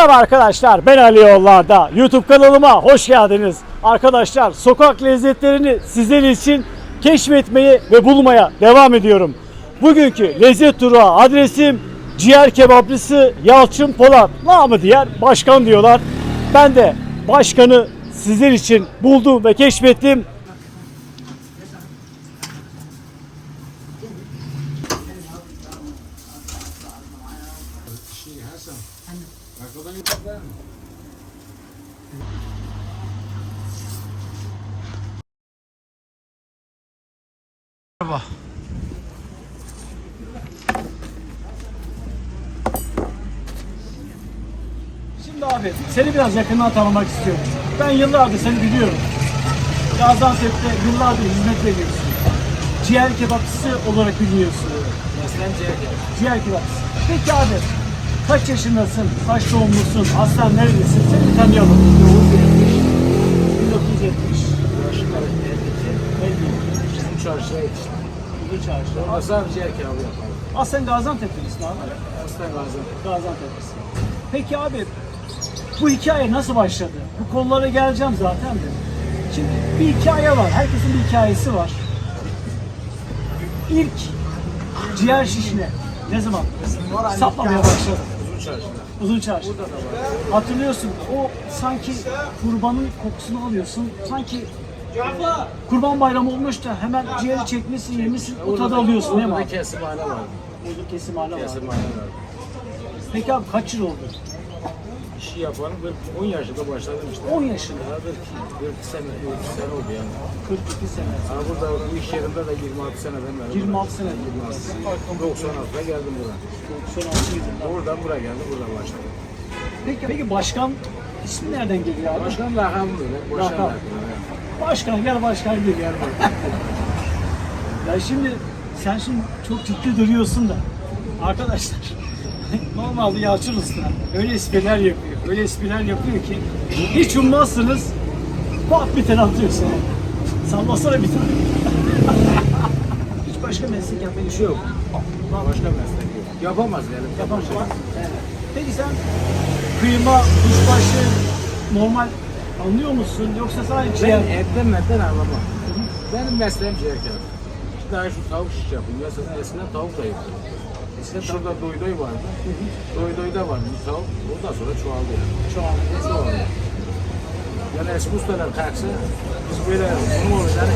Merhaba arkadaşlar ben Ali Yollar'da YouTube kanalıma hoş geldiniz. Arkadaşlar sokak lezzetlerini sizler için keşfetmeye ve bulmaya devam ediyorum. Bugünkü lezzet durağı adresim ciğer kebapçısı Yalçın Polat. Namı diğer başkan diyorlar. Ben de başkanı sizler için buldum ve keşfettim. Şimdi abi seni biraz yakından tanımak istiyorum. Ben yıllardır seni biliyorum. Gaziantep'te yıllardır hizmet veriyorsun. Ciğer kebapçısı olarak biliniyorsun. Meslem ciğer kebap. Ciğer kebapçısı. Peki abi kaç yaşındasın? Kaç doğumlusun? Aslen nerelisin? Seni tanıyalım. 1970. Bizim çarşıya yetiştim. Uzun çarşı. Aslan ciğer kebabı yaparım. Aslen Gaziantep'lisin abi. Aslan Gaziantep. Gaziantep'lisin. Peki abi bu hikaye nasıl başladı? Bu konulara geleceğim zaten de. Şimdi bir hikaye var. Herkesin bir hikayesi var. İlk ciğer şişine ne zaman saplamaya başladı? Uzun çarşıda. Uzun çarşı. Hatırlıyorsun o sanki kurbanın kokusunu alıyorsun. Sanki kurban bayramı olmuş da hemen ciğeri çekmişsin, yemişsin, o tadı alıyorsun değil mi abi? kesimhane vardı. Burada kesim hala var. Kesimhane vardı. Peki abi kaç yıl oldu? İşi yapan 10 yaşında başladım işte. 10 yaşında. Daha 40, 40 sene, 40 sene oldu yani. 42 sene. Ha burada bu iş yerinde de 26 seneden beri. 26 sene. 26. 96'da geldim buraya. Son 6 yılında. Buradan buraya geldim, buradan başladım. Peki, peki başkan ismi nereden geliyor abi? Başkan lakabı böyle. Başkan Lakap. lakabı. Başkan gel başkan gel gel. ya şimdi sen şimdi çok ciddi duruyorsun da arkadaşlar normalde Yalçın Usta öyle espriler yapıyor. Öyle espriler yapıyor ki hiç ummazsınız pat bir tane atıyorsun. Sallasana bir tane. hiç başka meslek yapmayı İşi yok. Başka meslek yok. Yapamaz yani. Yapamaz. Evet. Peki sen kıyma, kuşbaşı normal anlıyor musun yoksa sadece Ben etten metten anlamam. Benim mesleğim ciğer kebabı. İşte daha şu tavuk şiş yapayım. Mesela eskiden tavuk da yapıyordum. Eskiden şurada doy doy vardı. Doy doy da vardı bu tavuk. Ondan sonra çoğaldı yani. Çoğaldı. Çoğaldı. Yani eski ustalar kalksa biz böyle bunu olacağını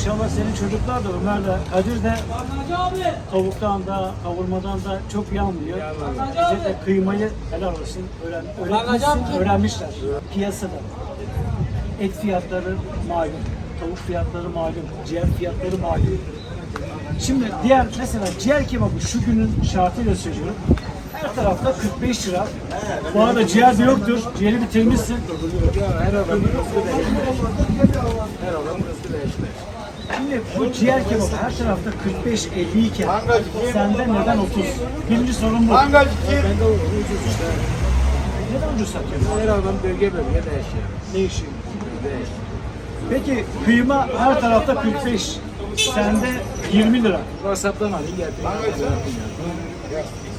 Maşallah senin çocuklar da Ömer de Kadir de tavuktan da kavurmadan da çok iyi anlıyor. Bize de kıymayı helal olsun öğren, öğretmişsin, öğrenmişler piyasada. Et fiyatları malum, tavuk fiyatları malum, ciğer fiyatları malum. Şimdi diğer mesela ciğer kebabı şu günün şartıyla söylüyorum. Her tarafta 45 lira. Bu arada ciğer de yoktur. Ciğeri bitirmişsin. Her adamın rızkı değişmez. Her adamın rızkı değişmez. Şimdi bu ciğer kebabı her tarafta 45-50 iken sende neden 30? Birinci sorun bu. Ben de ucuz işte. Neden ucuz satıyorsun? Her adam bölge bölge değişiyor. Değişiyor. Değişiyor. Peki kıyma her tarafta 45. Sende 20 lira. WhatsApp'tan alayım getireyim.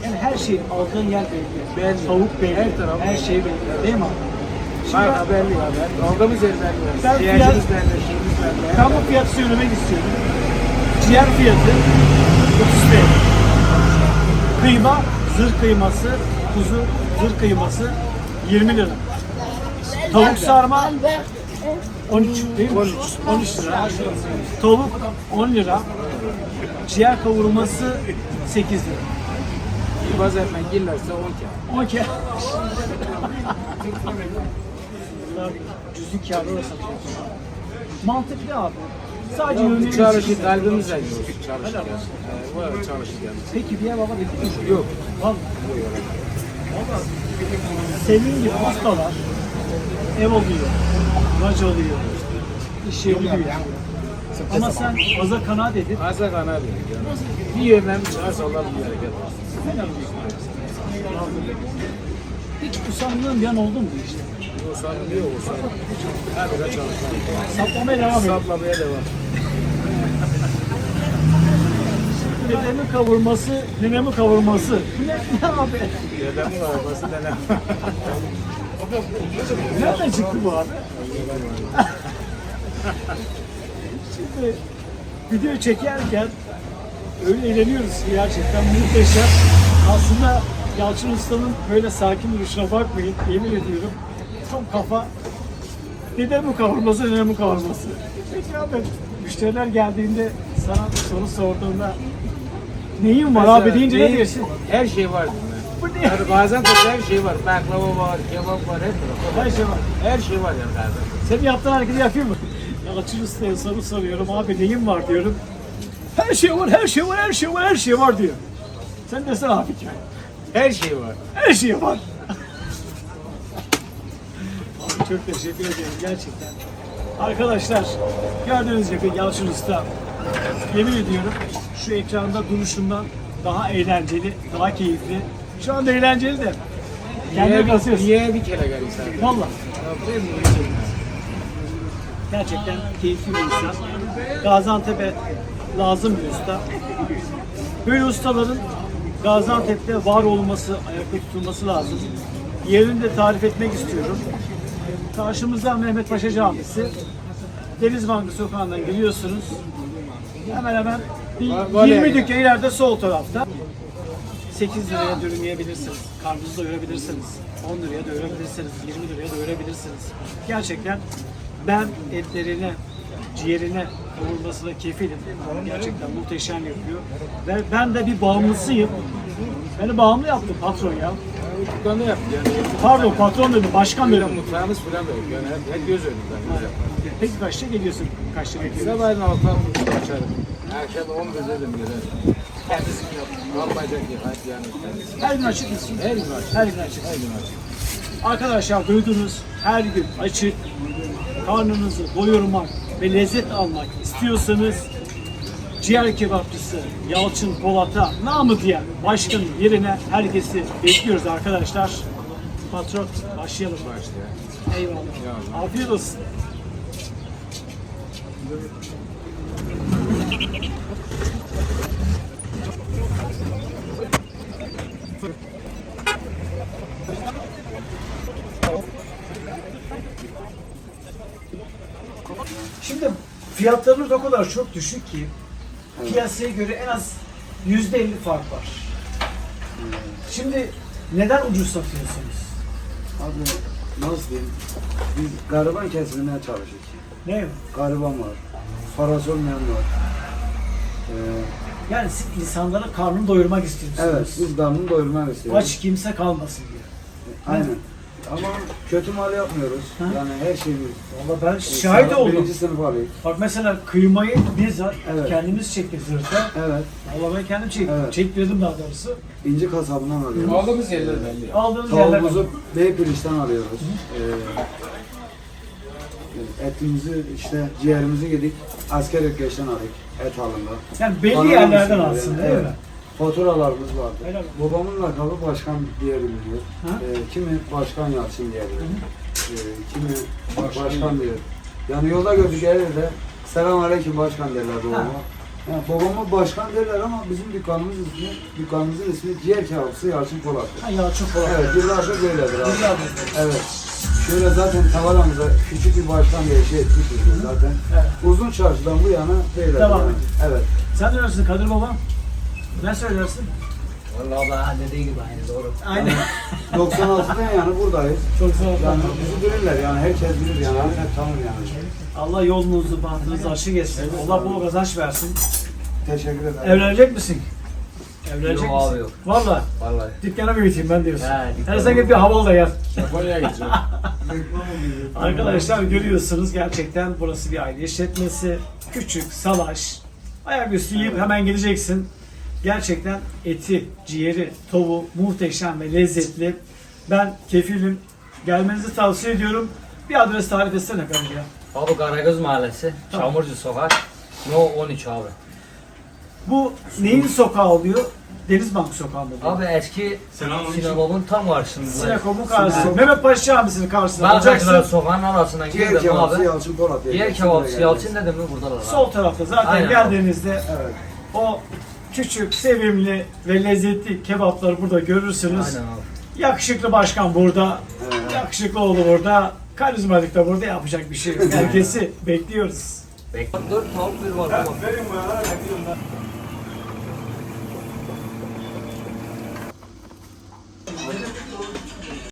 Yani her şeyin aldığın yer belli. Belli. Tavuk belli. Her taraf Her şey belli. Değil mi? Şimdi Marka belli aldığımız yer belli. Ben fiyat- belli, bu fiyatı söylemek istiyorum. Ciğer fiyatı 30 TL. Kıyma, zırh kıyması, kuzu zırh kıyması 20 lira. Tavuk sarma 13 değil mi? 13. 13 lira. Tavuk 10 lira. Ciğer kavurması 8 lira. Bazen ben gelirse 10 kağıt. Okey. Cüzük kağıdı da satıyorsun. Mantıklı abi. Sadece yönleri Çalışır, kalbimizle yiyoruz. Çalışır. yani. Ee, Var çalışır yani. Peki diye baba dedi. Yok. Vallahi. Senin gibi ustalar ev oluyor, maç oluyor, iş yeri büyüyor. Ama sen aza kanaat edip Asa kana diyor. Yani. Bir yemeğim çıkarsa Allah bir hareket var. olsun. Hiç usandığın bir an oldu mu bu işte? O sanırım yok o sanırım. Her bire çalışmak. Saplamaya devam ediyor. Saplamaya devam. dedemin kavurması, nenemin kavurması. Ne, abi? Dedemin arabası dedem. Nereden çıktı bu abi? Şimdi video çekerken öyle eğleniyoruz ki gerçekten muhteşem. Aslında Yalçın Usta'nın böyle sakin duruşuna bakmayın. Yemin ediyorum. Çok kafa. Dedem mi kavurması, nenem mi kavurması? Peki abi müşteriler geldiğinde sana soru sorduğunda neyin var abi deyince ne diyorsun? Her şey var. Bu ne? Yani bazen de her şey var. Baklava var, kebap var, hep var. Her şey var. Her şey var yani bazen. Senin yaptığın hareketi yapayım mı? Yalçın Usta'ya soru soruyorum. Abi neyin var diyorum. Her şey var, her şey var, her şey var, her şey var diyor. Sen desene abi ki. Her şey var. Her şey var. Abi çok teşekkür ederim gerçekten. Arkadaşlar gördüğünüz gibi Yalçın Usta yemin ediyorum şu ekranda duruşundan daha eğlenceli, daha keyifli. Şu anda eğlenceli de. Kendine kasıyorsun. niye bir kere gel insan? Valla. Gerçekten keyifli bir insan. Gaziantep'e lazım bir usta. Böyle ustaların Gaziantep'te var olması, ayakta tutulması lazım. Yerini de tarif etmek istiyorum. Karşımızda Mehmet Paşa Camisi. Deniz Bankı sokağından giriyorsunuz. Hemen hemen bir Var- var 20 yani. dükkan ileride sol tarafta. 8 liraya dürüm yiyebilirsiniz. Karnınızı doyurabilirsiniz. 10 liraya doyurabilirsiniz. 20 liraya doyurabilirsiniz. Gerçekten ben etlerine, ciğerine kavurmasına kefilim. Gerçekten muhteşem yapıyor. Ve ben de bir bağımlısıyım. Beni bağımlı yaptı patron ya. Dükkanı yaptı yani. Pardon patron dedim, başkan Böyle dedim. mutfağımız falan da yok yani. Hep, hep göz önünde. Güzel. Peki kaçta geliyorsun? Kaçta geliyorsun? Sabahın altı buçukta açarım. Akşam on dedim gider. Kendisi yok. Almayacak ki hayat yani. kendisi. Her gün açık mısın? Her gün açık. Her gün açık. Her gün açık. Arkadaşlar duydunuz her gün açık karnınızı doyurmak ve lezzet almak istiyorsanız ciğer kebapçısı Yalçın Polat'a namı diyen başkanın yerine herkesi bekliyoruz arkadaşlar. Patron başlayalım. Başta. Eyvallah. Afiyet olsun. Şimdi fiyatlarımız o kadar çok düşük ki piyasaya göre en az yüzde elli fark var. Şimdi neden ucuz satıyorsunuz? Abi nasıl diyeyim? Biz gariban kesimine çalışıyoruz. Ne? Gariban var. Parası olmayan var. Ee, Yani siz insanların karnını doyurmak istiyorsunuz. evet, biz damını doyurmak istiyoruz. Aç kimse kalmasın diye. Aynen. Ama kötü mal yapmıyoruz. Ha? Yani her şeyi Valla ben şahit oldum. Birinci sınıf alıyoruz. Bak mesela kıymayı bizzat Evet. kendimiz çektik zırhta. Evet. Valla ben kendim çektim. Evet. Çektirdim daha doğrusu. İnci kasabından alıyoruz. Aldığımız yerler belli. Aldığınız yerler Tavuğumuzu Beypiriş'ten alıyoruz. Ee, etimizi işte ciğerimizi yedik. Asker ökeşten aldık. Et alında. Yani belli Anladın yerlerden alsın değil Evet. mi? Faturalarımız vardı. Helal. Babamın lakabı başkan diyebiliyor. Ha? Ee, kimi başkan Yalçın diyebilir. Ee, kimi başkan, diyor. Yani yolda gördük evde selam aleyküm başkan derler babama. Yani babama başkan derler ama bizim dükkanımız ismi, dükkanımızın ismi Ciğer Kebapçısı Yalçın Polat'tır. Ha Yalçın Polat. Evet, yıllardır böyledir abi. Yıllardır. Evet. Şöyle zaten tavanımıza küçük bir başkan diye şey etmişiz zaten. Evet. Uzun çarşıdan bu yana böyledir. Devam yani. et. Evet. Sen ne dersin Kadir Baba? Ne söylersin? Vallahi bana dediği gibi aynı doğru. Aynen. 96'dan yani buradayız. Çok sağ olun. Yani bizi bilirler yani herkes bilir yani herkes tanır yani. Allah yolunuzu, bahtınızı açık etsin. Allah bol kazanç versin. Teşekkür ederim. Evlenecek misin? Evlenecek Yok misin? abi, yok. Valla. Vallahi. Dükkana büyüteyim ben diyorsun. He, Hele sen git bir havalı da gel. Japonya'ya gideceğim. Arkadaşlar görüyorsunuz gerçekten burası bir aile işletmesi. Küçük, salaş. Ayaküstü yiyip hemen gideceksin. Gerçekten eti, ciğeri, tavuğu muhteşem ve lezzetli. Ben kefilim. Gelmenizi tavsiye ediyorum. Bir adres tarif etsene kardeşim ya. Abi Karagöz Mahallesi, Tamam. Çamurcu Sokak, No 13 abi. Bu neyin sokağı oluyor? Denizbank sokağı mı? oluyor? Abi eski sinagog'un tam karşısında. Sinagog'un karşısında. Mehmet Paşa Camisi'nin karşısında olacaksın. sokağın arasından girdim kebapçı abi. Yalçın Polat diye. Yer geçsin kebapçı Yalçın dedim mi buradalar abi. Sol tarafta zaten Aynen. geldiğinizde Evet. o küçük, sevimli ve lezzetli kebapları burada görürsünüz. Aynen abi. Yakışıklı başkan burada, Evet. yakışıklı oğlu burada, karizmatik de burada yapacak bir şey yok. Herkesi bekliyoruz. Bekle. Dört tavuk bir var. Verin bana.